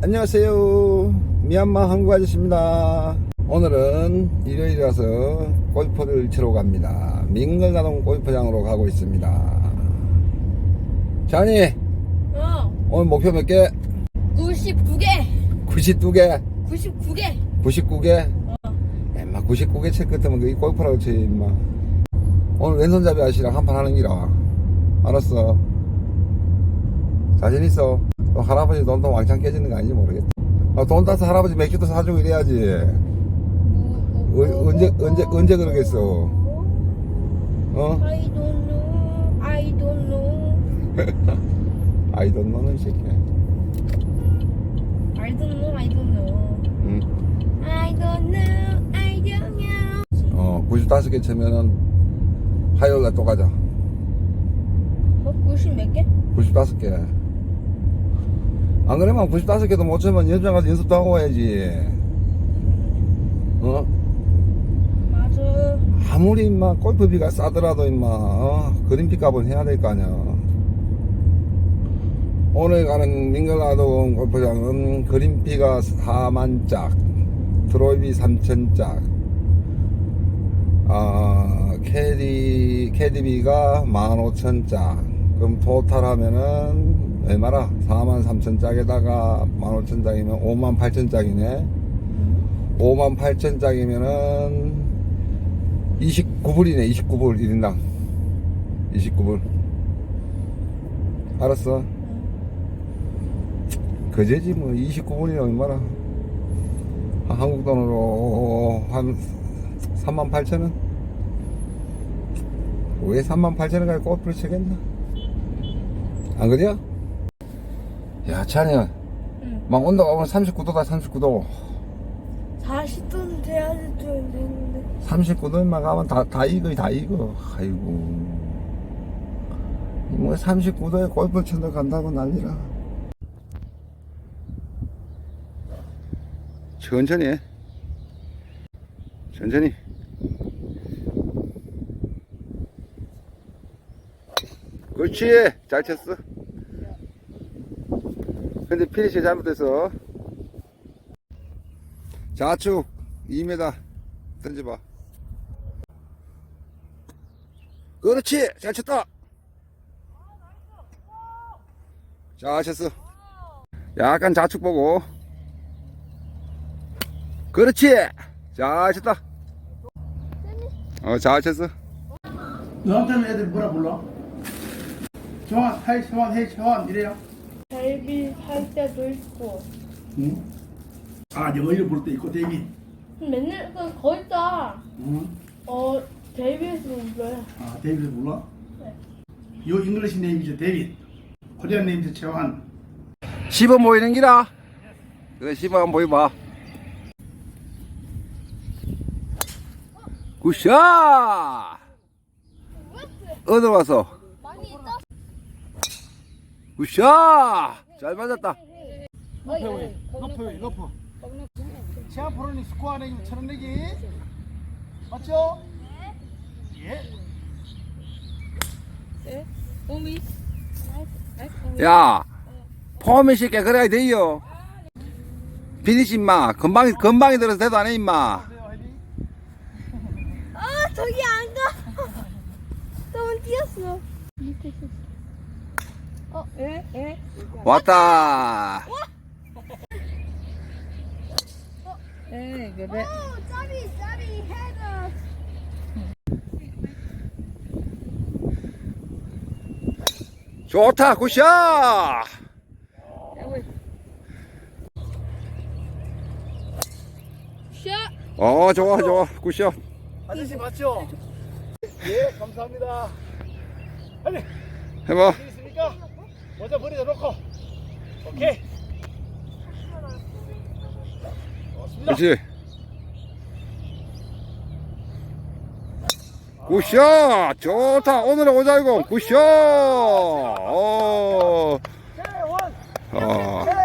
안녕하세요. 미얀마 한국 아저씨입니다. 오늘은 일요일이라서 골프를 치러 갑니다. 민글가동 골프장으로 가고 있습니다. 자니, 어, 오늘 목표 몇 개? 99개, 92개? 99개. 99개? 어. 엠마 99개 칠 끝이면 그게 골프라고 치, 임마. 오늘 왼손잡이 아저씨랑 한판 하는 기라. 알았어. 자신 있어. 또 할아버지 돈도 왕창 깨지는 거 아닌지 모르겠다. 아, 돈 따서 할아버지 맥주도 사주고 이래야지. 어, 언제, 언제, 언제 그러겠어. 어? I don't know, I don't know, 아이 돈 너는 이 새끼야. I don't know, I don't know, 응. I don't know, I don't know. 어, 95개 치면은 화요일 날또 가자. 어, 90 몇 개? 95개. 안 그러면 95개도 못 치면 연장 가서 연습도 하고 와야지. 어? 맞아. 아무리 임마 골프비가 싸더라도 임마 어? 그린피 값은 해야 될 거 아니야. 오늘 가는 민글라동 골프장은 그린피가 4만짝, 드로이비 3천짝, 아, 캐디, 캐디비가 15,000짝. 그럼 토탈 하면은 얼마라? 4만 3천 짝에다가 15,000짝이면 5만 8천 짝이네. 5만 8천 짝이면은 29불이네 29불 1인당 29불 알았어 그제지 뭐 29불이 얼마나 한- 한국 돈으로 한 3만 8천 원 왜 3만 8천 원 가지고 골프를 치겠나 안 그래요? 야 찬이야 응. 막 온도가 오늘 39도다 39도 40도는 돼야지 좀 되는데. 39도만 가면 다, 다 익어, 다 익어. 아이고. 뭐 39도에 골프 친다 간다고 난리라. 천천히 해. 천천히. 그렇지. 잘 쳤어. 근데 피니시 잘못됐어. 좌측 2m 던져봐. 그렇지. 잘 쳤다. 잘 쳤어. 약간 좌측 보고. 그렇지. 잘 쳤다. 어, 잘 쳤어. 너한테는 애들 뭐라 불러? 정환, 하이 정환, 헤이 정환 이래요? 델비 살 때도 있고. 응? 아, 영어 이름 부를 때 있고 데이빗. 맨날 그 거의 다 응? 어, 델비에서 불러요. 아, 데이빗을 불러? 네. 요 잉글리시 네임이죠, 데이빗. 코리안 네임이죠, 재환. 10번 보이는 기라. 그래, 10번 한번 보여봐. 굿샷! 어디 와서? 굿샷! 잘 맞았다. 높여, 높여, 높여. 재환 프로님 스코어 내기 천원 내기. 맞죠? 예. 오미. 야, 폼이 쉽게 그래야 돼요. 비니시 임마. 금방이, 금방이 들어서 대도 안 해, 임마. 아, 저기 안 가. 너무 뛰었어. 어, 예, 예. 왔다. 네, 그래. 오, 짜리, 짜리, 헤더. 좋다, 굿샷! 샷. 어, 좋아, 좋아. 굿샷. 아저씨 맞죠? 예, 감사합니다. 아니, 해봐. 있습니까? 먼저 버리자 놓고. 오케이. 좋습니다. 그렇지. 굿샷! 좋다. 오늘의 오자이공 굿샷! 어. 어.